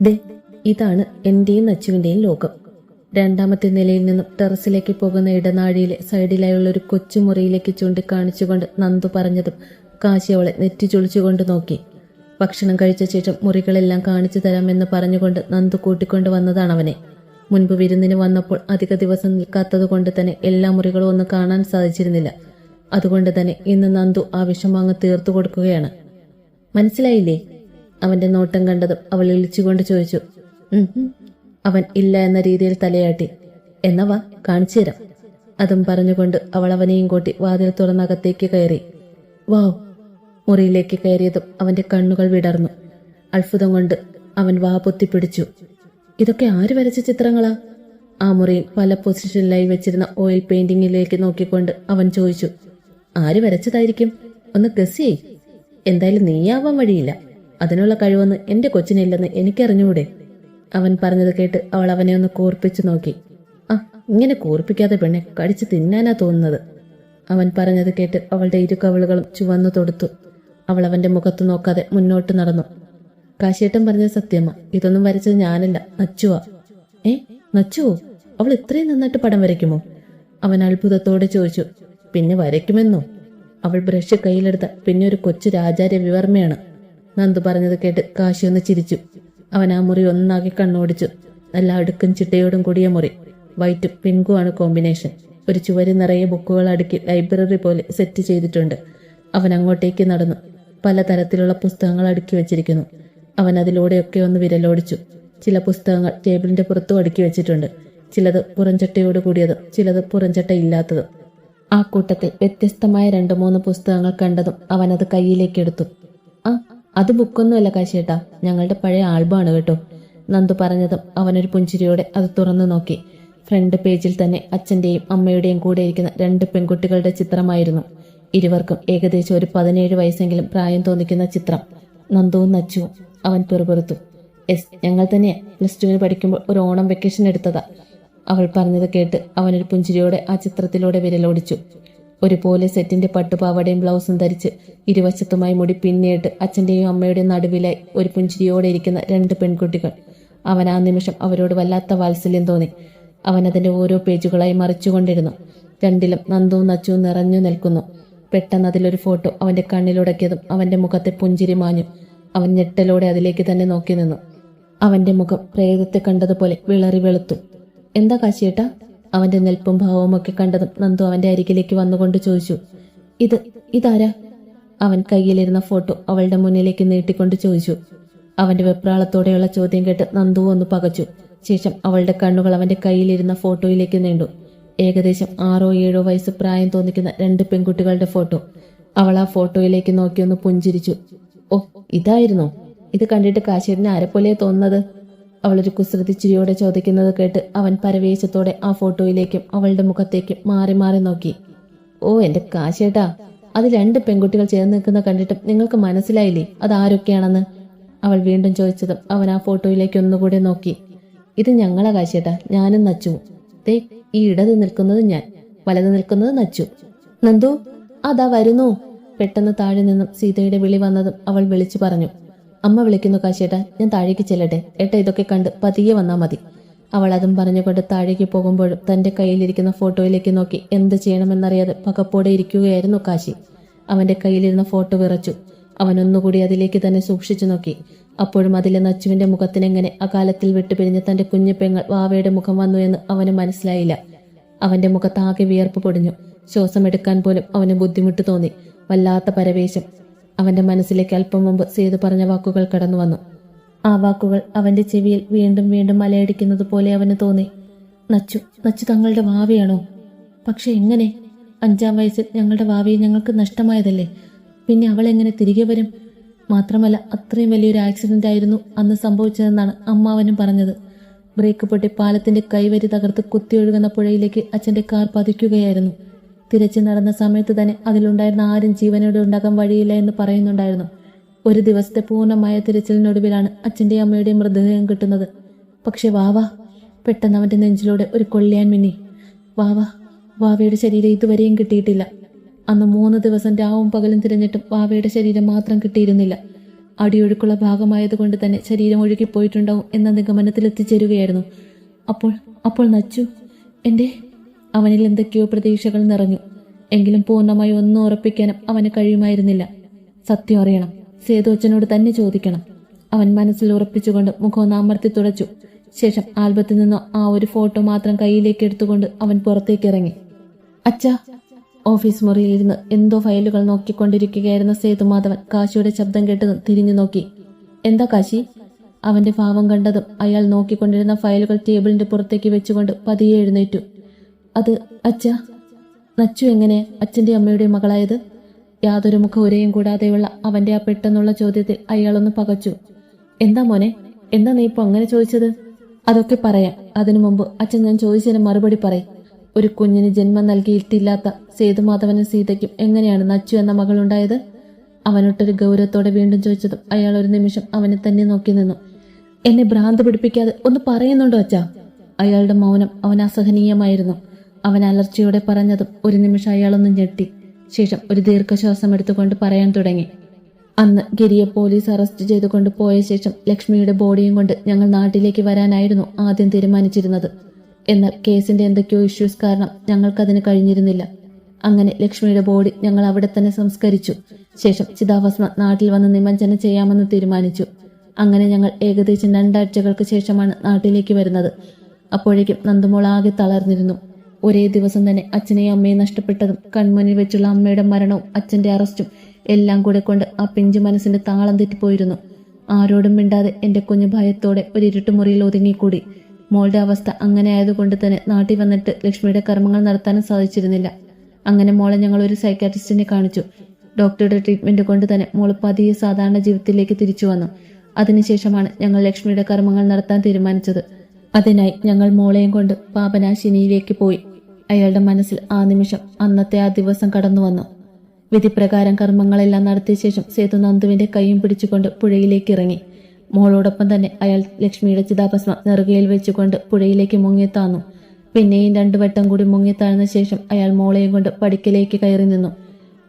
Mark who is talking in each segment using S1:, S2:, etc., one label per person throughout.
S1: ദേ ഇതാണ് എന്റെയും നച്ചുവിന്റെയും ലോകം. രണ്ടാമത്തെ നിലയിൽ നിന്നും ടെറസിലേക്ക് പോകുന്ന ഇടനാഴിയിലെ സൈഡിലായുള്ള ഒരു കൊച്ചുമുറിയിലേക്ക് ചൂണ്ടിക്കാണിച്ചുകൊണ്ട് നന്ദു പറഞ്ഞതും കാശി അവളെ നെറ്റി ചൊളിച്ചുകൊണ്ട് നോക്കി. ഭക്ഷണം കഴിച്ച ശേഷം മുറികളെല്ലാം കാണിച്ചു തരാമെന്ന് പറഞ്ഞുകൊണ്ട് നന്ദു കൂട്ടിക്കൊണ്ട് വന്നതാണ് അവനെ. മുൻപ് വിരുന്നിന് വന്നപ്പോൾ അധിക ദിവസം നിൽക്കാത്തതുകൊണ്ട് തന്നെ എല്ലാ മുറികളും ഒന്ന് കാണാൻ സാധിച്ചിരുന്നില്ല. അതുകൊണ്ട് തന്നെ ഇന്ന് നന്ദു ആവശ്യം വിഷമങ്ങ് തീർത്തു കൊടുക്കുകയാണ്. മനസ്സിലായില്ലേ? അവന്റെ നോട്ടം കണ്ടതും അവൾ ഇളിച്ചുകൊണ്ട് ചോദിച്ചു. അവൻ ഇല്ല എന്ന രീതിയിൽ തലയാട്ടി. എന്നാ വാ കാണിച്ചു തരാം. അതും പറഞ്ഞുകൊണ്ട് അവൾ അവനെയും കൂട്ടി വാതിൽ തുറന്നകത്തേക്ക് കയറി. വാവ്. മുറിയിലേക്ക് കയറിയതും അവന്റെ കണ്ണുകൾ വിടർന്നു. അത്ഭുതം കൊണ്ട് അവൻ വാ പൊത്തിപ്പിടിച്ചു. ഇതൊക്കെ ആര് വരച്ച ചിത്രങ്ങളാ? ആ മുറിയിൽ പല പൊസിഷനിലായി വെച്ചിരുന്ന ഓയിൽ പെയിന്റിങ്ങിലേക്ക് നോക്കിക്കൊണ്ട് അവൻ ചോദിച്ചു ആര് വരച്ചതായിരിക്കും? ഒന്ന് ഗസ് എന്തായാലും നീയാവാൻ വഴിയില്ല. അതിനുള്ള കഴിവൊന്ന് എന്റെ കൊച്ചിനില്ലെന്ന് എനിക്കറിഞ്ഞുകൂടെ അവൻ പറഞ്ഞത് കേട്ട് അവൾ അവനെ ഒന്ന് കൂർപ്പിച്ചു നോക്കി. ആ ഇങ്ങനെ കൂർപ്പിക്കാതെ പെണ്ണെ കടിച്ചു തിന്നാനാ തോന്നുന്നത്. അവൻ പറഞ്ഞത് കേട്ട് അവളുടെ ഇരു കവിളുകളും ചുവന്നു തൊടുത്തു. അവൾ അവന്റെ മുഖത്ത് നോക്കാതെ മുന്നോട്ട് നടന്നു. കാശിയേട്ടൻ പറഞ്ഞ സത്യമ്മ ഇതൊന്നും വരച്ചത് ഞാനല്ല. നച്ചുവാ. ഏ നച്ചുവോ അവൾ ഇത്രയും നന്നായിട്ട് പടം വരയ്ക്കുമോ? അവൻ അത്ഭുതത്തോടെ ചോദിച്ചു. പിന്നെ വരയ്ക്കുമെന്നോ? അവൾ ബ്രഷ് കയ്യിലെടുത്ത പിന്നെ ഒരു കൊച്ചു രാജാര്യ വിവർമ്മയാണ് നന്ദു പറഞ്ഞത് കേട്ട് കാശി ഒന്ന് ചിരിച്ചു. അവൻ ആ മുറി ഒന്നാകെ കണ്ണോടിച്ചു. നല്ല അടുക്കും ചിട്ടയോടും കൂടിയ മുറി. വൈറ്റും പിങ്കുമാണ് കോമ്പിനേഷൻ. ഒരു ചുവരി നിറയെ ബുക്കുകൾ അടുക്കി ലൈബ്രറി പോലെ സെറ്റ് ചെയ്തിട്ടുണ്ട്. അവൻ അങ്ങോട്ടേക്ക് നടന്നു. പലതരത്തിലുള്ള പുസ്തകങ്ങൾ അടുക്കി വെച്ചിരിക്കുന്നു. അവൻ അതിലൂടെയൊക്കെ ഒന്ന് വിരലോടിച്ചു. ചില പുസ്തകങ്ങൾ ടേബിളിന്റെ പുറത്തും അടുക്കി വെച്ചിട്ടുണ്ട്. ചിലത് പുറംചട്ടയോട് കൂടിയതും ചിലത് പുറംചട്ട ഇല്ലാത്തതും. ആ കൂട്ടത്തിൽ വ്യത്യസ്തമായ രണ്ടു മൂന്ന് പുസ്തകങ്ങൾ കണ്ടതും അവനത് കയ്യിലേക്കെടുത്തു ആ അത് ബുക്കൊന്നുമല്ല കാശേട്ടാ ഞങ്ങളുടെ പഴയ ആൽബമാണ് കേട്ടോ. നന്ദു പറഞ്ഞതും അവനൊരു പുഞ്ചിരിയോടെ അത് തുറന്നു നോക്കി. ഫ്രണ്ട് പേജിൽ തന്നെ അച്ഛന്റെയും അമ്മയുടെയും കൂടെ ഇരിക്കുന്ന രണ്ട് പെൺകുട്ടികളുടെ ചിത്രമായിരുന്നു. ഇരുവർക്കും ഏകദേശം ഒരു പതിനേഴ് വയസ്സെങ്കിലും പ്രായം തോന്നിക്കുന്ന ചിത്രം. നന്ദുവും നച്ചുവും അവൻ പെറുപെറുത്തു. എസ് ഞങ്ങൾ തന്നെ പ്ലസ് ടുവിന് പഠിക്കുമ്പോൾ ഒരു ഓണം വെക്കേഷൻ എടുത്തതാ. അവൾ പറഞ്ഞത് കേട്ട് അവനൊരു പുഞ്ചിരിയോടെ ആ ചിത്രത്തിലൂടെ വിരലോടിച്ചു. ഒരുപോലെ സെറ്റിന്റെ പട്ടുപാവാടയും ബ്ലൗസും ധരിച്ച് ഇരുവശത്തുമായി മുടി പിന്നിട്ട് അച്ഛന്റെയും അമ്മയുടെയും നടുവിലായി ഒരു പുഞ്ചിരിയോടെ ഇരിക്കുന്ന രണ്ട് പെൺകുട്ടികൾ. അവൻ ആ നിമിഷം അവരോട് വല്ലാത്ത വാത്സല്യം തോന്നി. അവൻ അതിന്റെ ഓരോ പേജുകളായി മറിച്ചുകൊണ്ടിരുന്നു. രണ്ടിലും നന്ദവും നച്ചുവും നിറഞ്ഞു നിൽക്കുന്നു. പെട്ടെന്ന് അതിലൊരു ഫോട്ടോ അവന്റെ കണ്ണിലുടക്കിയതും അവന്റെ മുഖത്തെ പുഞ്ചിരി മാഞ്ഞു. അവൻ ഞെട്ടലോടെ അതിലേക്ക് തന്നെ നോക്കി നിന്നു. അവന്റെ മുഖം പ്രേതത്തെ കണ്ടതുപോലെ വിളറി വെളുത്തു. എന്താ കാശിയേട്ടാ? അവന്റെ നെൽപ്പും ഭാവവും ഒക്കെ കണ്ടതും നന്ദു അവന്റെ അരികിലേക്ക് വന്നുകൊണ്ട് ചോദിച്ചു ഇത് ഇതാരാ? അവൻ കയ്യിലിരുന്ന ഫോട്ടോ അവളുടെ മുന്നിലേക്ക് നീട്ടിക്കൊണ്ട് ചോദിച്ചു. അവന്റെ വെപ്രാളത്തോടെയുള്ള ചോദ്യം കേട്ട് നന്ദു ഒന്ന് പകച്ചു. ശേഷം അവളുടെ കണ്ണുകൾ അവന്റെ കയ്യിലിരുന്ന ഫോട്ടോയിലേക്ക് നീണ്ടു. ഏകദേശം ആറോ ഏഴോ വയസ്സ് പ്രായം തോന്നിക്കുന്ന രണ്ട് പെൺകുട്ടികളുടെ ഫോട്ടോ. അവൾ ആ ഫോട്ടോയിലേക്ക് നോക്കിയൊന്ന് പുഞ്ചിരിച്ചു. ഓ ഇതായിരുന്നോ. ഇത് കണ്ടിട്ട് കാശീരിന് ആരെപ്പോലെയാ തോന്നുന്നത്? അവളൊരു കുസൃതി ചിരിയോടെ ചോദിക്കുന്നത് കേട്ട് അവൻ പരവേശത്തോടെ ആ ഫോട്ടോയിലേക്കും അവളുടെ മുഖത്തേക്കും മാറി മാറി നോക്കി. ഓ എന്റെ കാശേട്ടാ അത് രണ്ട് പെൺകുട്ടികൾ ചേർന്ന് നിൽക്കുന്ന കണ്ടിട്ടും നിങ്ങൾക്ക് മനസ്സിലായില്ലേ? അത് ആരൊക്കെയാണെന്ന്? അവൾ വീണ്ടും ചോദിച്ചതും അവൻ ആ ഫോട്ടോയിലേക്ക് ഒന്നുകൂടെ നോക്കി. ഇത് ഞങ്ങളെ കാശേട്ടാ ഞാനും നച്ചു. ദേ ഈ ഇടത് നിൽക്കുന്നത് ഞാൻ വലത് നിൽക്കുന്നത് നച്ചു. നന്ദു അതാ വരുന്നു. പെട്ടെന്ന് താഴെ നിന്നും സീതയുടെ വിളി വന്നതും അവൾ വിളിച്ചു പറഞ്ഞു. അമ്മ വിളിക്കുന്നു കാശേട്ടാ ഞാൻ താഴേക്ക് ചെല്ലട്ടെ. ഏട്ടാ ഇതൊക്കെ കണ്ട് പതിയെ വന്നാൽ മതി. അവൾ അതും പറഞ്ഞുകൊണ്ട് താഴേക്ക് പോകുമ്പോഴും തന്റെ കയ്യിലിരിക്കുന്ന ഫോട്ടോയിലേക്ക് നോക്കി എന്ത് ചെയ്യണമെന്നറിയാതെ പകപ്പോടെ ഇരിക്കുകയായിരുന്നു കാശി. അവന്റെ കയ്യിലിരുന്ന ഫോട്ടോ വിറച്ചു. അവൻ ഒന്നുകൂടി അതിലേക്ക് തന്നെ സൂക്ഷിച്ചു നോക്കി. അപ്പോഴും അതിലെ നച്ചുവിന്റെ മുഖത്തിനെങ്ങനെ അകാലത്തിൽ വിട്ടുപിരിഞ്ഞ തന്റെ കുഞ്ഞു പെങ്ങൾ വാവയുടെ മുഖം വന്നു എന്ന് അവന് മനസ്സിലായില്ല. അവന്റെ മുഖത്താകെ വിയർപ്പ് പൊടിഞ്ഞു. ശ്വാസമെടുക്കാൻ പോലും അവന് ബുദ്ധിമുട്ട് തോന്നി. വല്ലാത്ത പരവേശം. അവന്റെ മനസ്സിലേക്ക് അല്പം മുമ്പ് സേതു പറഞ്ഞ വാക്കുകൾ കടന്നു വന്നു. ആ വാക്കുകൾ അവന്റെ ചെവിയിൽ വീണ്ടും വീണ്ടും മലയടിക്കുന്നത് പോലെ അവന് തോന്നി. നച്ചു നച്ചു തങ്ങളുടെ വാവിയാണോ? പക്ഷെ എങ്ങനെ? അഞ്ചാം വയസ്സിൽ ഞങ്ങളുടെ ഭാവിയെ ഞങ്ങൾക്ക് നഷ്ടമായതല്ലേ? പിന്നെ അവൾ എങ്ങനെ തിരികെ വരും? മാത്രമല്ല അത്രയും വലിയൊരു ആക്സിഡന്റ് ആയിരുന്നു അന്ന് സംഭവിച്ചതെന്നാണ് അമ്മാവനും പറഞ്ഞത്. ബ്രേക്ക് പൊട്ടി പാലത്തിന്റെ കൈവരി തകർത്ത് കുത്തിയൊഴുകുന്ന പുഴയിലേക്ക് അച്ഛന്റെ കാർ പതിക്കുകയായിരുന്നു. തിരച്ചിൽ നടന്ന സമയത്ത് തന്നെ അതിലുണ്ടായിരുന്ന ആരും ജീവനോട് ഉണ്ടാകാൻ വഴിയില്ല എന്ന് പറയുന്നുണ്ടായിരുന്നു. ഒരു ദിവസത്തെ പൂർണമായ തിരച്ചിലിനൊടുവിലാണ് അച്ഛന്റെയും അമ്മയുടെയും മൃതദേഹം കിട്ടുന്നത്. പക്ഷെ വാവ പെട്ടെന്ന് അവന്റെ നെഞ്ചിലൂടെ ഒരു കൊള്ളിയാൻ മിന്നി. വാവ വാവയുടെ ശരീരം ഇതുവരെയും കിട്ടിയിട്ടില്ല. അന്ന് മൂന്ന് ദിവസം രാവും പകലും തിരഞ്ഞിട്ടും വാവയുടെ ശരീരം മാത്രം കിട്ടിയിരുന്നില്ല. അടിയൊഴുക്കുള്ള ഭാഗമായതുകൊണ്ട് തന്നെ ശരീരം ഒഴുകിപ്പോയിട്ടുണ്ടാവും എന്ന നിഗമനത്തിൽ എത്തിച്ചേരുകയായിരുന്നു അപ്പോൾ അപ്പോൾ നച്ചു എന്റെ അവനിൽ എന്തൊക്കെയോ പ്രതീക്ഷകൾ നിറഞ്ഞു. എങ്കിലും പൂർണമായി ഒന്നും ഉറപ്പിക്കാനും അവന് കഴിയുമായിരുന്നില്ല. സത്യം അറിയണം. സേതുവച്ചനോട് തന്നെ ചോദിക്കണം. അവൻ മനസ്സിൽ ഉറപ്പിച്ചുകൊണ്ട് മുഖം അമർത്തി തുടച്ചു. ശേഷം ആൽബത്തിൽ നിന്നോ ആ ഒരു ഫോട്ടോ മാത്രം കയ്യിലേക്ക് എടുത്തുകൊണ്ട് അവൻ പുറത്തേക്ക് ഇറങ്ങി. അച്ഛാ ഓഫീസ് മുറിയിൽ മുറിയിലിരുന്ന് എന്തോ ഫയലുകൾ നോക്കിക്കൊണ്ടിരിക്കുകയായിരുന്ന സേതുമാധവൻ കാശിയുടെ ശബ്ദം കേട്ട് തിരിഞ്ഞു നോക്കി. എന്താ കാശി? അവന്റെ ഭാവം കണ്ടതും അയാൾ നോക്കിക്കൊണ്ടിരുന്ന ഫയലുകൾ ടേബിളിന്റെ പുറത്തേക്ക് വെച്ചുകൊണ്ട് പതിയെ എഴുന്നേറ്റു. അത് അച്ഛ. നച്ചു എങ്ങനെ അച്ഛന്റെ അമ്മയുടെ മകളായത്? യാതൊരു ഉരയും കൂടാതെയുള്ള അവന്റെ ആ പെട്ടെന്നുള്ള ചോദ്യത്തിൽ അയാളൊന്ന് പകച്ചു. എന്താ മോനെ? എന്താ നീ ഇപ്പൊ അങ്ങനെ ചോദിച്ചത്? അതൊക്കെ പറയാം. അതിനു മുമ്പ് അച്ഛൻ ഞാൻ ചോദിച്ചതിന് മറുപടി പറയും. ഒരു കുഞ്ഞിന് ജന്മം നൽകിയിട്ടില്ലാത്ത സേതുമാധവനും സീതയ്ക്കും എങ്ങനെയാണ് നച്ചു എന്ന മകളുണ്ടായത്? അവനൊട്ടൊരു ഗൗരവത്തോടെ വീണ്ടും ചോദിച്ചതും അയാൾ ഒരു നിമിഷം അവനെ തന്നെ നോക്കി നിന്നു. എന്നെ ഭ്രാന്ത് പിടിപ്പിക്കാതെ ഒന്ന് പറയുന്നുണ്ടോ അച്ഛാ? അയാളുടെ മൗനം അവൻ അസഹനീയമായിരുന്നു. അവൻ അലർച്ചയോടെ പറഞ്ഞതും ഒരു നിമിഷം അയാളൊന്ന് ഞെട്ടി. ശേഷം ഒരു ദീർഘശ്വാസം എടുത്തുകൊണ്ട് പറയാൻ തുടങ്ങി. അന്ന് ഗിരിയെ പോലീസ് അറസ്റ്റ് ചെയ്തുകൊണ്ട് പോയ ശേഷം ലക്ഷ്മിയുടെ ബോഡിയും കൊണ്ട് ഞങ്ങൾ നാട്ടിലേക്ക് വരാനായിരുന്നു ആദ്യം തീരുമാനിച്ചിരുന്നത്. എന്നാൽ കേസിന്റെ എന്തൊക്കെയോ ഇഷ്യൂസ് കാരണം ഞങ്ങൾക്കതിന് കഴിഞ്ഞിരുന്നില്ല. അങ്ങനെ ലക്ഷ്മിയുടെ ബോഡി ഞങ്ങൾ അവിടെ തന്നെ സംസ്കരിച്ചു. ശേഷം ചിതാഭസ്മ നാട്ടിൽ വന്ന് നിമജ്ജനം ചെയ്യാമെന്ന് തീരുമാനിച്ചു. അങ്ങനെ ഞങ്ങൾ ഏകദേശം രണ്ടാഴ്ചകൾക്ക് ശേഷമാണ് നാട്ടിലേക്ക് വരുന്നത്. അപ്പോഴേക്കും നന്ദമോൾ ആകെ തളർന്നിരുന്നു. ഒരേ ദിവസം തന്നെ അച്ഛനെയും അമ്മയും നഷ്ടപ്പെട്ടതും കൺമുന്നിൽ വെച്ചുള്ള അമ്മയുടെ മരണവും അച്ഛന്റെ അറസ്റ്റും എല്ലാം കൂടെ കൊണ്ട് ആ പിഞ്ചു മനസ്സിന്റെ താളം തെറ്റിപ്പോയിരുന്നു. ആരോടും മിണ്ടാതെ എന്റെ കുഞ്ഞു ഭയത്തോടെ ഒരു ഇരുട്ടുമുറിയിൽ ഒതുങ്ങിക്കൂടി. മോളുടെ അവസ്ഥ അങ്ങനെ ആയതുകൊണ്ട് തന്നെ നാട്ടിൽ വന്നിട്ട് ലക്ഷ്മിയുടെ കർമ്മങ്ങൾ നടത്താനും സാധിച്ചിരുന്നില്ല. അങ്ങനെ മോളെ ഞങ്ങൾ ഒരു സൈക്കാട്രിസ്റ്റിനെ കാണിച്ചു. ഡോക്ടറുടെ ട്രീറ്റ്മെന്റ് കൊണ്ട് തന്നെ മോൾ പതിയെ സാധാരണ ജീവിതത്തിലേക്ക് തിരിച്ചു വന്നു. അതിനുശേഷമാണ് ഞങ്ങൾ ലക്ഷ്മിയുടെ കർമ്മങ്ങൾ നടത്താൻ തീരുമാനിച്ചത്. അതിനായി ഞങ്ങൾ മോളെയും കൊണ്ട് പാപനാശിനിയിലേക്ക് പോയി. അയാളുടെ മനസ്സിൽ ആ നിമിഷം അന്നത്തെ ആ ദിവസം കടന്നു വന്നു. വിധിപ്രകാരം കർമ്മങ്ങളെല്ലാം നടത്തിയ ശേഷം സേതു നന്ദുവിന്റെ കൈയും പിടിച്ചുകൊണ്ട് പുഴയിലേക്ക് ഇറങ്ങി. മോളോടൊപ്പം തന്നെ അയാൾ ലക്ഷ്മിയുടെ ചിതാഭസ്മ നെറുകയിൽ വെച്ചുകൊണ്ട് പുഴയിലേക്ക് മുങ്ങിത്താന്നു പിന്നെയും രണ്ടു വട്ടം കൂടി മുങ്ങിത്താഴ്ന്ന ശേഷം അയാൾ മോളെയും കൊണ്ട് പടിക്കലേക്ക് കയറി നിന്നു.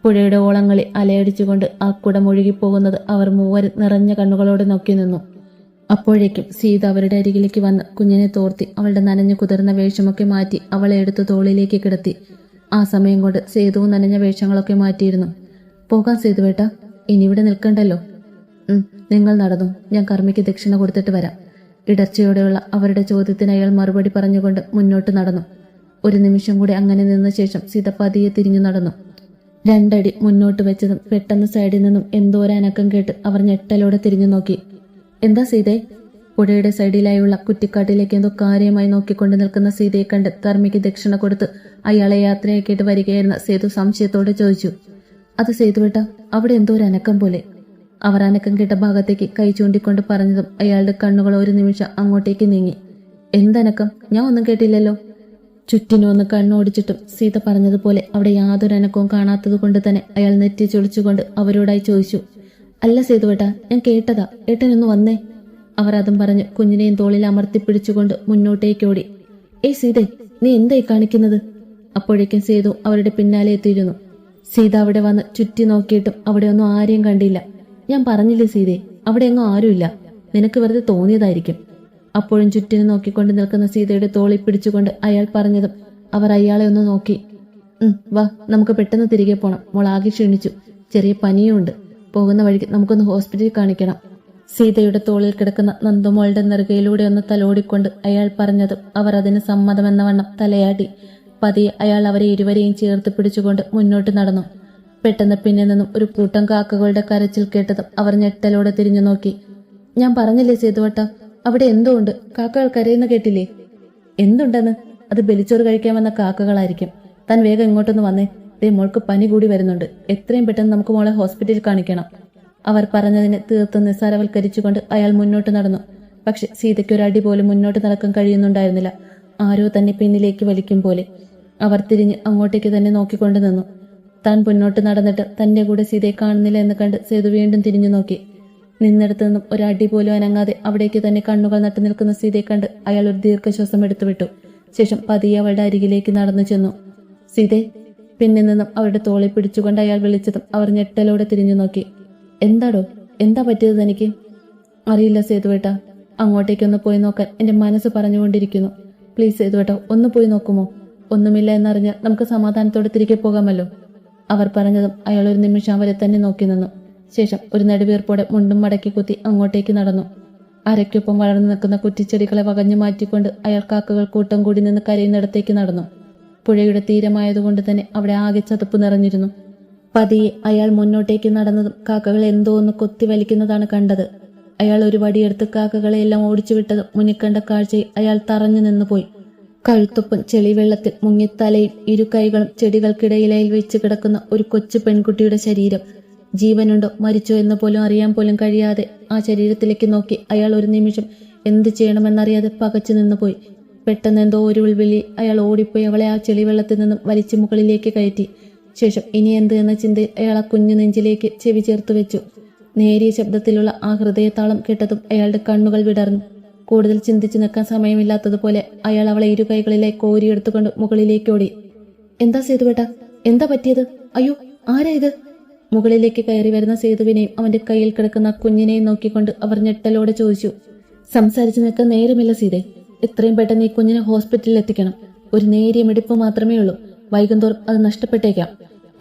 S1: പുഴയുടെ ഓളങ്ങളിൽ അലയടിച്ചുകൊണ്ട് ആ കുടം ഒഴുകിപ്പോകുന്നത് അവർ മൂവരും നിറഞ്ഞ കണ്ണുകളോടെ നോക്കി നിന്നു. അപ്പോഴേക്കും സീത അവരുടെ അരികിലേക്ക് വന്ന് കുഞ്ഞിനെ തോർത്തി അവളുടെ നനഞ്ഞു കുതിർന്ന വേഷമൊക്കെ മാറ്റി അവളെ എടുത്തു തോളിലേക്ക് കിടത്തി. ആ സമയം കൊണ്ട് സേതുവും നനഞ്ഞ വേഷങ്ങളൊക്കെ മാറ്റിയിരുന്നു. പോകാൻ സേതുവേട്ട ഇനി ഇവിടെ നിൽക്കണ്ടല്ലോ. നിങ്ങൾ നടന്നു. ഞാൻ കർമ്മിക്ക് ദക്ഷിണ കൊടുത്തിട്ട് വരാം. ഇടർച്ചയോടെയുള്ള അവരുടെ ചോദ്യത്തിന് അയാൾ മറുപടി പറഞ്ഞുകൊണ്ട് മുന്നോട്ട് നടന്നു. ഒരു നിമിഷം കൂടി അങ്ങനെ നിന്ന ശേഷം സീത പതിയെ തിരിഞ്ഞു നടന്നു. രണ്ടടി മുന്നോട്ട് വെച്ചതും പെട്ടെന്ന് സൈഡിൽ നിന്നും എന്തോ ഒരു അനക്കം കേട്ട് അവർ ഞെട്ടലോടെ തിരിഞ്ഞു നോക്കി. എന്താ സീതേ? പുഴയുടെ സൈഡിലായുള്ള കുറ്റിക്കാട്ടിലേക്ക് എന്തോ കാര്യമായി നോക്കിക്കൊണ്ട് നിൽക്കുന്ന സീതയെ കണ്ട് കർമ്മിക്ക് ദക്ഷിണ കൊടുത്ത് അയാളെ യാത്രയാക്കിയിട്ട് വരികയായിരുന്ന സേതു സംശയത്തോടെ ചോദിച്ചു അത് സേതുവേട്ട അവിടെ എന്തോ ഒരു അനക്കം പോലെ. അവർ അനക്കം കേട്ട ഭാഗത്തേക്ക് കൈ ചൂണ്ടിക്കൊണ്ട് പറഞ്ഞതും അയാളുടെ കണ്ണുകൾ ഒരു നിമിഷം അങ്ങോട്ടേക്ക് നീങ്ങി. എന്തനക്കം? ഞാൻ ഒന്നും കേട്ടില്ലല്ലോ. ചുറ്റിനും ഒന്ന് കണ്ണോടിച്ചിട്ടും സീത പറഞ്ഞതുപോലെ അവിടെ യാതൊരു അനക്കവും കാണാത്തത് കൊണ്ട് തന്നെ അയാൾ നെറ്റി ചൊളിച്ചുകൊണ്ട് അവരോടായി ചോദിച്ചു അല്ല സേതുവേട്ട ഞാൻ കേട്ടതാ. ഏട്ടനൊന്ന് വന്നേ. അവർ അതും പറഞ്ഞ് കുഞ്ഞിനെയും തോളിൽ അമർത്തി പിടിച്ചുകൊണ്ട് മുന്നോട്ടേക്ക് ഓടി. ഏയ് സീതേ നീ എന്തായി കാണിക്കുന്നത്? അപ്പോഴേക്കും സേതു അവരുടെ പിന്നാലെ എത്തിയിരുന്നു. സീത അവിടെ വന്ന് ചുറ്റി നോക്കിയിട്ടും അവിടെ ഒന്നും ആരെയും കണ്ടില്ല. ഞാൻ പറഞ്ഞില്ലേ സീതേ അവിടെ ഒന്നും ആരുമില്ല. നിനക്ക് വെറുതെ തോന്നിയതായിരിക്കും. അപ്പോഴും ചുറ്റിനെ നോക്കിക്കൊണ്ട് നിൽക്കുന്ന സീതയുടെ തോളി പിടിച്ചുകൊണ്ട് അയാൾ പറഞ്ഞതും അവർ അയാളെ ഒന്ന് നോക്കി. "ഉം, വാ നമുക്ക് പെട്ടെന്ന് തിരികെ പോണം. മോൾ ആകെ ക്ഷീണിച്ചു. ചെറിയ പനിയും ഉണ്ട് പോകുന്ന വഴിക്ക് നമുക്കൊന്ന് ഹോസ്പിറ്റലിൽ കാണിക്കണം. സീതയുടെ തോളിൽ കിടക്കുന്ന നന്ദുമോളുടെ നെറുകയിലൂടെ ഒന്ന് തലോടിക്കൊണ്ട് അയാൾ പറഞ്ഞതും അവർ അതിന് സമ്മതമെന്ന വണ്ണം തലയാടി പതിയെ അയാൾ അവരെ ഇരുവരെയും ചേർത്ത് പിടിച്ചുകൊണ്ട് മുന്നോട്ട് നടന്നു. പെട്ടെന്ന് പിന്നിൽ നിന്നും ഒരു കൂട്ടം കാക്കകളുടെ കരച്ചിൽ കേട്ടതും അവർ ഞെട്ടലോടെ തിരിഞ്ഞു നോക്കി. ഞാൻ പറഞ്ഞില്ലേ സേതുവട്ട? അവിടെ എന്തോ ഉണ്ട്? കാക്കകൾ കരയുന്ന കേട്ടില്ലേ? എന്തുണ്ടെന്ന്? അത് ബലിച്ചോറ് കഴിക്കാൻ വന്ന കാക്കകളായിരിക്കും. താൻ വേഗം ഇങ്ങോട്ടൊന്ന് വന്നേ. ദേ മോൾക്ക് പനി കൂടി വരുന്നുണ്ട്. എത്രയും പെട്ടെന്ന് നമുക്ക് മോളെ ഹോസ്പിറ്റലിൽ കാണിക്കണം. അവർ പറഞ്ഞതിനെ തീർത്തും നിസ്സാരവൽക്കരിച്ചുകൊണ്ട് അയാൾ മുന്നോട്ട് നടന്നു. പക്ഷെ സീതയ്ക്ക് ഒരു അടി പോലും മുന്നോട്ട് നടക്കാൻ കഴിയുന്നുണ്ടായിരുന്നില്ല. ആരോ തന്നെ പിന്നിലേക്ക് വലിക്കും പോലെ. അവർ തിരിഞ്ഞ് അങ്ങോട്ടേക്ക് തന്നെ നോക്കിക്കൊണ്ട് നിന്നു. താൻ മുന്നോട്ട് നടന്നിട്ട് തന്റെ കൂടെ സീതയെ കാണുന്നില്ല എന്ന് കണ്ട് സേതു വീണ്ടും തിരിഞ്ഞു നോക്കി. നിന്നിടത്തു നിന്നും ഒരു അടി പോലും അനങ്ങാതെ അവിടേക്ക് തന്നെ കണ്ണുകൾ നട്ടു നിൽക്കുന്ന സീതയെ കണ്ട് അയാൾ ഒരു ദീർഘശ്വാസം എടുത്തുവിട്ടു. ശേഷം പതിയെ അവളുടെ അരികിലേക്ക് നടന്നു ചെന്നു. സീതേ പിന്നിൽ നിന്നും അവരുടെ തോളി പിടിച്ചുകൊണ്ട് അയാൾ വിളിച്ചതും അവർ ഞെട്ടലോടെ തിരിഞ്ഞു നോക്കി. എന്താടോ? എന്താ പറ്റിയത് തനിക്ക്? അറിയില്ല സേതുവേട്ട. അങ്ങോട്ടേക്കൊന്ന് പോയി നോക്കാൻ എന്റെ മനസ്സ് പറഞ്ഞുകൊണ്ടിരിക്കുന്നു. പ്ലീസ് സേതുവേട്ട ഒന്ന് പോയി നോക്കുമോ? ഒന്നുമില്ല എന്നറിഞ്ഞ് നമുക്ക് സമാധാനത്തോടെ തിരികെ പോകാമല്ലോ. അവർ പറഞ്ഞതും അയാൾ ഒരു നിമിഷം അവരെ തന്നെ നോക്കി നിന്നു. ശേഷം ഒരു നെടുവീർപ്പോടെ മുണ്ടും മടക്കി കുത്തി അങ്ങോട്ടേക്ക് നടന്നു. അരയ്ക്കൊപ്പം വളർന്നു നിൽക്കുന്ന കുറ്റിച്ചെടികളെ വകഞ്ഞു മാറ്റിക്കൊണ്ട് അയാൾ കാക്കകൾ കൂട്ടം കൂടി നിന്ന് കരയുന്നിടത്തേക്ക് നടന്നു. പുഴയുടെ തീരമായതുകൊണ്ട് തന്നെ അവിടെ ആകെ ചതുപ്പ് നിറഞ്ഞിരുന്നു. പതിയെ അയാൾ മുന്നോട്ടേക്ക് നടന്നതും കാക്കകൾ എന്തോ ഒന്ന് കൊത്തി വലിക്കുന്നതാണ് കണ്ടത്. അയാൾ ഒരു വടിയെടുത്ത് കാക്കകളെ എല്ലാം ഓടിച്ചു വിട്ടതും മുന്നിക്കണ്ട കാഴ്ചയിൽ അയാൾ തറഞ്ഞു നിന്നുപോയി. കഴുത്തൊപ്പം ചെളിവെള്ളത്തിൽ മുങ്ങിത്തലയും ഇരു കൈകളും ചെടികൾക്കിടയിലായി വെച്ച് കിടക്കുന്ന ഒരു കൊച്ചു പെൺകുട്ടിയുടെ ശരീരം. ജീവനുണ്ടോ മരിച്ചോ എന്ന് പോലും അറിയാൻ പോലും കഴിയാതെ ആ ശരീരത്തിലേക്ക് നോക്കി അയാൾ ഒരു നിമിഷം എന്ത് ചെയ്യണമെന്നറിയാതെ പകച്ചു നിന്നുപോയി. പെട്ടെന്ന് എന്തോ ഒരു ഉൾവിളി അയാൾ ഓടിപ്പോയി അവളെ ആ ചെളിവെള്ളത്തിൽ നിന്നും വലിച്ചു മുകളിലേക്ക് കയറ്റി. ശേഷം ഇനി എന്ത് എന്ന ചിന്തയിൽ അയാൾ ആ കുഞ്ഞു നെഞ്ചിലേക്ക് ചെവി ചേർത്ത് വെച്ചു. നേരിയ ശബ്ദത്തിലുള്ള ആ ഹൃദയത്താളം കേട്ടതും അയാളുടെ കണ്ണുകൾ വിടർന്നു. കൂടുതൽ ചിന്തിച്ചു നിൽക്കാൻ സമയമില്ലാത്തതുപോലെ അയാൾ അവളെ ഇരു കൈകളിലെ കോരിയെടുത്തുകൊണ്ട് മുകളിലേക്ക് ഓടി. എന്താ സേതുവേട്ട? എന്താ പറ്റിയത്? അയ്യോ ആരാ ഇത്? മുകളിലേക്ക് കയറി വരുന്ന സേതുവിനെയും അവന്റെ കയ്യിൽ കിടക്കുന്ന കുഞ്ഞിനെയും നോക്കിക്കൊണ്ട് അവർ ഞെട്ടലോടെ ചോദിച്ചു. സംസാരിച്ചു നിൽക്കാൻ നേരമില്ല സീതേ. എത്രയും പെട്ടെന്ന് ഈ കുഞ്ഞിനെ ഹോസ്പിറ്റലിൽ എത്തിക്കണം. ഒരു നേരിയ മിടിപ്പ് മാത്രമേ ഉള്ളൂ. വൈകുന്തോറും അത് നഷ്ടപ്പെട്ടേക്കാം.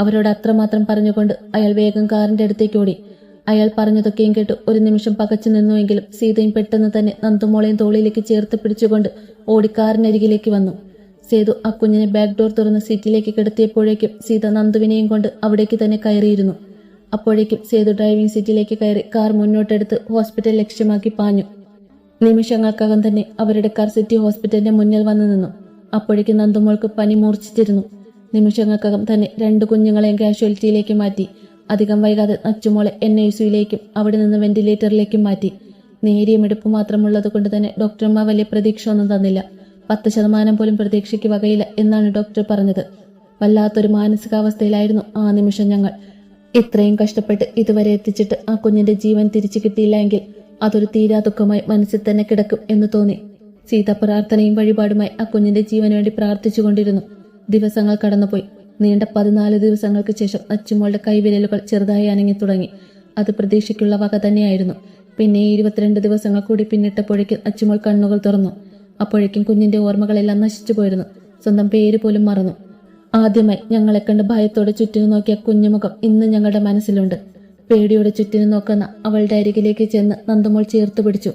S1: അവരോട് അത്രമാത്രം പറഞ്ഞുകൊണ്ട് അയാൾ വേഗം കാറിന്റെ അടുത്തേക്ക് ഓടി. അയാൾ പറഞ്ഞതൊക്കെയും കേട്ട് ഒരു നിമിഷം പകച്ചു നിന്നുവെങ്കിലും സീതയും പെട്ടെന്ന് തന്നെ നന്ദുമോളെയും തോളിലേക്ക് ചേർത്ത് പിടിച്ചുകൊണ്ട് ഓടി കാറിനരികിലേക്ക് വന്നു. സേതു ആ കുഞ്ഞിനെ ബാക്ക് ഡോർ തുറന്ന് സീറ്റിലേക്ക് കിടത്തിയപ്പോഴേക്കും സീത നന്ദുവിനെയും കൊണ്ട് അവിടേക്ക് തന്നെ കയറിയിരുന്നു. അപ്പോഴേക്കും സേതു ഡ്രൈവിംഗ് സീറ്റിലേക്ക് കയറി കാർ മുന്നോട്ടെടുത്ത് ഹോസ്പിറ്റൽ ലക്ഷ്യമാക്കി പാഞ്ഞു. നിമിഷങ്ങൾക്കകം തന്നെ അവരുടെ കാർ സിറ്റി ഹോസ്പിറ്റലിന്റെ മുന്നിൽ വന്നു നിന്നു. അപ്പോഴേക്ക് നന്ദുമോൾക്ക് പനി മൂർച്ഛിച്ചിരുന്നു. നിമിഷങ്ങൾക്കകം തന്നെ രണ്ട് കുഞ്ഞുങ്ങളെയും കാഷ്വാലിറ്റിയിലേക്ക് മാറ്റി. അധികം വൈകാതെ നച്ചുമോളെ എൻ ഐ സിയിലേക്കും അവിടെ നിന്ന് വെന്റിലേറ്ററിലേക്കും മാറ്റി. നേരിയ മെടുപ്പ് മാത്രമുള്ളത് കൊണ്ട് തന്നെ ഡോക്ടർമാർ വലിയ പ്രതീക്ഷ ഒന്നും തന്നില്ല. പത്ത് ശതമാനം പോലും പ്രതീക്ഷയ്ക്ക് വകയില്ല എന്നാണ് ഡോക്ടർ പറഞ്ഞത്. വല്ലാത്തൊരു മാനസികാവസ്ഥയിലായിരുന്നു ആ നിമിഷം ഞങ്ങൾ. ഇത്രയും കഷ്ടപ്പെട്ട് ഇതുവരെ എത്തിച്ചിട്ട് ആ കുഞ്ഞിന്റെ ജീവൻ തിരിച്ചു കിട്ടിയില്ല എങ്കിൽ അതൊരു തീരാ ദുഃഖമായി മനസ്സിൽ തന്നെ കിടക്കും എന്ന് തോന്നി. സീത പ്രാർത്ഥനയും വഴിപാടുമായി ആ കുഞ്ഞിന്റെ ജീവന് വേണ്ടി പ്രാർത്ഥിച്ചുകൊണ്ടിരുന്നു. ദിവസങ്ങൾ കടന്നുപോയി. നീണ്ട പതിനാല് ദിവസങ്ങൾക്ക് ശേഷം അച്ചുമോളുടെ കൈവിരലുകൾ ചെറുതായി അനങ്ങി തുടങ്ങി. അത് പ്രതീക്ഷയ്ക്കുള്ള വക തന്നെയായിരുന്നു. പിന്നെ ഇരുപത്തിരണ്ട് ദിവസങ്ങൾ കൂടി പിന്നിട്ടപ്പോഴേക്കും അച്ചുമോൾ കണ്ണുകൾ തുറന്നു. അപ്പോഴേക്കും കുഞ്ഞിന്റെ ഓർമ്മകളെല്ലാം നശിച്ചു പോയിരുന്നു. സ്വന്തം പേര് പോലും മറന്നു. ആദ്യമായി ഞങ്ങളെ കണ്ട് ഭയത്തോടെ ചുറ്റിനു നോക്കിയ കുഞ്ഞുമുഖം ഇന്ന് ഞങ്ങളുടെ മനസ്സിലുണ്ട്. പേടിയോടെ ചുറ്റിനു നോക്കുന്ന അവളുടെ അരികിലേക്ക് ചെന്ന് നന്ദമോൾ ചേർത്ത് പിടിച്ചു.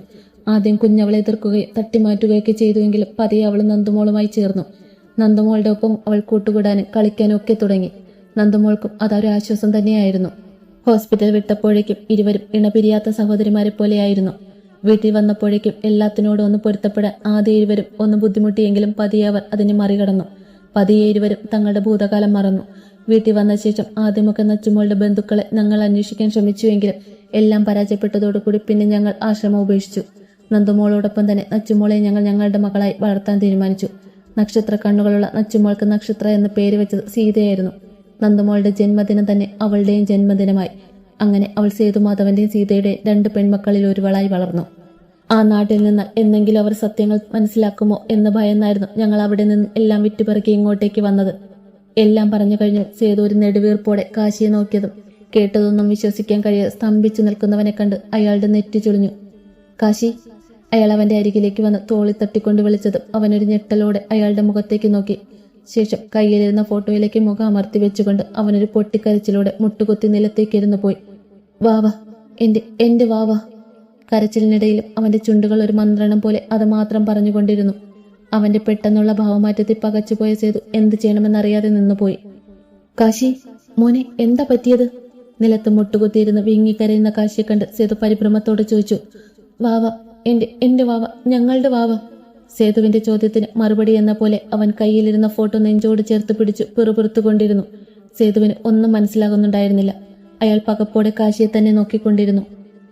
S1: ആദ്യം കുഞ്ഞവളെ എതിർക്കുകയും തട്ടിമാറ്റുകയൊക്കെ ചെയ്തുവെങ്കിലും പതിയെ അവൾ നന്ദമോളുമായി ചേർന്നു. നന്ദുമോളുടെ ഒപ്പം അവൾ കൂട്ടുകൂടാനും കളിക്കാനും ഒക്കെ തുടങ്ങി. നന്ദമോൾക്കും അതൊരു ആശ്വാസം തന്നെയായിരുന്നു. ഹോസ്പിറ്റൽ വിട്ടപ്പോഴേക്കും ഇരുവരും ഇണപിരിയാത്ത സഹോദരിമാരെ പോലെയായിരുന്നു. വീട്ടിൽ വന്നപ്പോഴേക്കും എല്ലാത്തിനോടും ഒന്ന് പൊരുത്തപ്പെടാൻ ആദ്യ ഇരുവരും ഒന്ന് ബുദ്ധിമുട്ടിയെങ്കിലും പതിയെ അവർ അതിനെ മറികടന്നു. പതിയെ ഇരുവരും തങ്ങളുടെ ഭൂതകാലം മറന്നു. വീട്ടിൽ വന്ന ശേഷം ആദ്യമൊക്കെ നച്ചുമോളുടെ ബന്ധുക്കളെ ഞങ്ങൾ അന്വേഷിക്കാൻ ശ്രമിച്ചുവെങ്കിലും എല്ലാം പരാജയപ്പെട്ടതോടുകൂടി പിന്നെ ഞങ്ങൾ ആശ്രമം ഉപേക്ഷിച്ചു. നന്ദുമോളോടൊപ്പം തന്നെ നച്ചുമോളെ ഞങ്ങൾ ഞങ്ങളുടെ മകളായി വളർത്താൻ തീരുമാനിച്ചു. നക്ഷത്ര കണ്ണുകളുള്ള നച്ചുമോൾക്ക് നക്ഷത്ര എന്ന പേര് വെച്ചത് സീതയായിരുന്നു. നന്ദുമോളുടെ ജന്മദിനം തന്നെ അവളുടെയും ജന്മദിനമായി. അങ്ങനെ അവൾ സേതുമാധവന്റെയും സീതയുടെയും രണ്ട് പെൺമക്കളിൽ ഒരുവളായി വളർന്നു. ആ നാട്ടിൽ നിന്ന് എന്നെങ്കിലും അവർ സത്യങ്ങൾ മനസ്സിലാക്കുമോ എന്ന് ഭയന്നായിരുന്നു ഞങ്ങൾ അവിടെ നിന്ന് എല്ലാം വിറ്റുപിറക്കി ഇങ്ങോട്ടേക്ക് വന്നത്. എല്ലാം പറഞ്ഞു കഴിഞ്ഞ് സേതു ഒരു നെടുവീർപ്പോടെ കാശിയെ നോക്കിയതും കേട്ടതൊന്നും വിശ്വസിക്കാൻ കഴിയാതെ സ്തംഭിച്ചു നിൽക്കുന്നവനെ കണ്ട് അയാളുടെ നെറ്റി ചുളിഞ്ഞു. കാശി അയാൾ അവന്റെ അരികിലേക്ക് വന്ന് തോളി തട്ടിക്കൊണ്ട് വിളിച്ചതും അവനൊരു ഞെട്ടലോടെ അയാളുടെ മുഖത്തേക്ക് നോക്കി. ശേഷം കയ്യിലിരുന്ന ഫോട്ടോയിലേക്ക് മുഖം അമർത്തി വെച്ചുകൊണ്ട് അവനൊരു പൊട്ടിക്കരച്ചിലൂടെ മുട്ടുകുത്തി നിലത്തേക്ക് ഇരുന്നു പോയി വാവ എന്റെ എന്റെ വാവ കരച്ചിലിനിടയിലും അവന്റെ ചുണ്ടുകൾ ഒരു മന്ത്രണം പോലെ അത് മാത്രം പറഞ്ഞുകൊണ്ടിരുന്നു. അവന്റെ പെട്ടെന്നുള്ള ഭാവമാറ്റത്തിൽ പകച്ചുപോയ സേതു എന്ത് ചെയ്യണമെന്നറിയാതെ നിന്നുപോയി. കാശി മോനെ എന്താ പറ്റിയത്? നിലത്ത് മുട്ടുകുത്തിയിരുന്ന് വിങ്ങിക്കരയുന്ന കാശിയെ കണ്ട് സേതു പരിഭ്രമത്തോട് ചോദിച്ചു. വാവ എന്റെ എന്റെ വാവ ഞങ്ങളുടെ വാവ. സേതുവിന്റെ ചോദ്യത്തിന് മറുപടി എന്ന പോലെ അവൻ കയ്യിലിരുന്ന ഫോട്ടോ നെഞ്ചോട് ചേർത്ത് പിടിച്ചു പിറുപിറുത്തുകൊണ്ടിരുന്നു. സേതുവിന് ഒന്നും മനസ്സിലാകുന്നുണ്ടായിരുന്നില്ല. അയാൾ പകപ്പോടെ കാശിയെ തന്നെ നോക്കിക്കൊണ്ടിരുന്നു.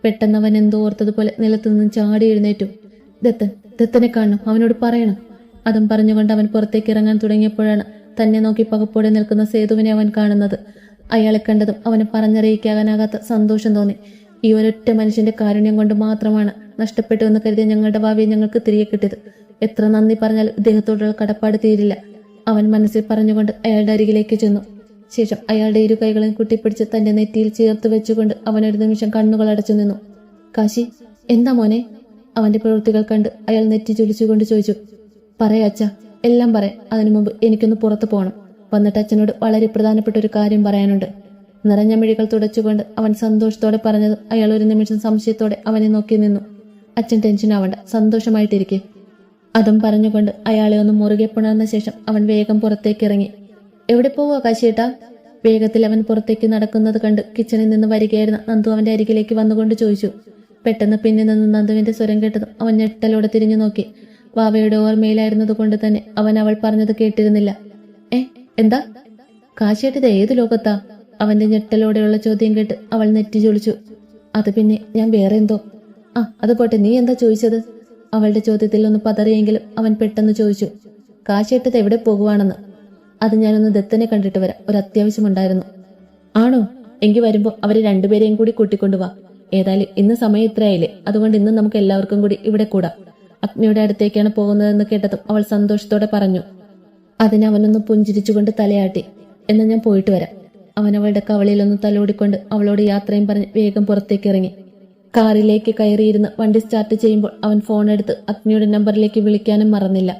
S1: പെട്ടെന്ന് അവൻ എന്തോ ഓർത്തതുപോലെ നിലത്തുനിന്ന് ചാടി എഴുന്നേറ്റു. ദത്തൻ ദത്തനെ കാണണം അവനോട് പറയണം. അതും പറഞ്ഞുകൊണ്ട് അവൻ പുറത്തേക്ക് ഇറങ്ങാൻ തുടങ്ങിയപ്പോഴാണ് തന്നെ നോക്കി പകപ്പോടെ നിൽക്കുന്ന സേതുവിനെ അവൻ കാണുന്നത്. അയാളെ കണ്ടതും അവന് പറഞ്ഞറിയിക്കാനാകാത്ത സന്തോഷം തോന്നി. ഈ ഒരൊറ്റ മനുഷ്യന്റെ കാരുണ്യം കൊണ്ട് മാത്രമാണ് നഷ്ടപ്പെട്ടു എന്ന് കരുതിയ ഞങ്ങളുടെ ഭാവിയെ ഞങ്ങൾക്ക് തിരികെ കിട്ടിയത്. എത്ര നന്ദി പറഞ്ഞാൽ ഇദ്ദേഹത്തോടുള്ള കടപ്പാട് തീരില്ല. അവൻ മനസ്സിൽ പറഞ്ഞുകൊണ്ട് അയാളുടെ അരികിലേക്ക് ചെന്നു. ശേഷം അയാളുടെ ഇരു കൈകളും കുട്ടിപ്പിടിച്ച് തന്റെ നെറ്റിയിൽ ചേർത്ത് വെച്ചുകൊണ്ട് അവൻ ഒരു നിമിഷം കണ്ണുകൾ അടച്ചു നിന്നു. കാശി എന്താ മോനെ? അവന്റെ പ്രവൃത്തികൾ കണ്ട് അയാൾ നെറ്റി ചൊലിച്ചുകൊണ്ട് ചോദിച്ചു. പറയാ അച്ഛ എല്ലാം പറ അതിനു മുമ്പ് എനിക്കൊന്ന് പുറത്തു പോകണം വന്നിട്ട് അച്ഛനോട് വളരെ പ്രധാനപ്പെട്ട ഒരു കാര്യം പറയാനുണ്ട്. നിറഞ്ഞ മിഴികൾ തുടച്ചുകൊണ്ട് അവൻ സന്തോഷത്തോടെ പറഞ്ഞത് അയാൾ ഒരു നിമിഷം സംശയത്തോടെ അവനെ നോക്കി നിന്നു. അച്ഛൻ ടെൻഷൻ ആവണ്ട സന്തോഷമായിട്ടിരിക്കെ. അതും പറഞ്ഞുകൊണ്ട് അയാളെ ഒന്ന് മുറുകെ പുണർന്ന ശേഷം അവൻ വേഗം പുറത്തേക്ക് ഇറങ്ങി എവിടെ പോവോ കാശിയേട്ടാ വേഗത്തിൽ അവൻ പുറത്തേക്ക് നടക്കുന്നത് കണ്ട് കിച്ചണിൽ നിന്ന് വരികയായിരുന്ന നന്ദു അവന്റെ അരികിലേക്ക് വന്നുകൊണ്ട് ചോദിച്ചു. പെട്ടെന്ന് പിന്നിൽ നിന്ന് നന്ദുവിന്റെ സ്വരം കേട്ടതും അവൻ ഞെട്ടലോടെ തിരിഞ്ഞു നോക്കി. വാവയുടെ ഓർമ്മയിലായിരുന്നത് കൊണ്ട് തന്നെ അവൻ അവൾ പറഞ്ഞത് കേട്ടിരുന്നില്ല. ഏ എന്താ? കാശേട്ടത് ഏത് ലോകത്താ? അവന്റെ ഞെട്ടലോടെയുള്ള ചോദ്യം കേട്ട് അവൾ നെറ്റി ചൊളിച്ചു. അത് പിന്നെ ഞാൻ വേറെ എന്തോ ആ അത് പോട്ടെ നീ എന്താ ചോദിച്ചത്? അവളുടെ ചോദ്യത്തിൽ ഒന്ന് പതറിയെങ്കിലും അവൻ പെട്ടെന്ന് ചോദിച്ചു. കാശേട്ടത് എവിടെ പോകുവാണെന്ന്? അത് ഞാനൊന്ന് ദത്തനെ കണ്ടിട്ട് വരാം. ഒരു അത്യാവശ്യമുണ്ടായിരുന്നു ആണോ? എങ്കിൽ വരുമ്പോ അവരെ രണ്ടുപേരെയും കൂടി കൂട്ടിക്കൊണ്ടുവാ ഏതായാലും ഇന്ന് സമയം ഇത്രയായില്ലേ. അതുകൊണ്ട് ഇന്ന് നമുക്ക് എല്ലാവർക്കും കൂടി ഇവിടെ കൂടാം. അഗ്നിയുടെ അടുത്തേക്കാണ് പോകുന്നതെന്ന് കേട്ടതും അവൾ സന്തോഷത്തോടെ പറഞ്ഞു. അതിന് അവനൊന്ന് പുഞ്ചിരിച്ചുകൊണ്ട് തലയാട്ടി. എന്ന് ഞാൻ പോയിട്ട് വരാം. അവൻ അവളുടെ കവളിയിലൊന്ന് തലോടിക്കൊണ്ട് അവളോട് യാത്രയും പറഞ്ഞ് വേഗം പുറത്തേക്ക് ഇറങ്ങി കാറിലേക്ക് കയറിയിരുന്ന് വണ്ടി സ്റ്റാർട്ട് ചെയ്യുമ്പോൾ അവൻ ഫോൺ എടുത്ത് അഗ്നിയുടെ നമ്പറിലേക്ക് വിളിക്കാനും മറന്നില്ല.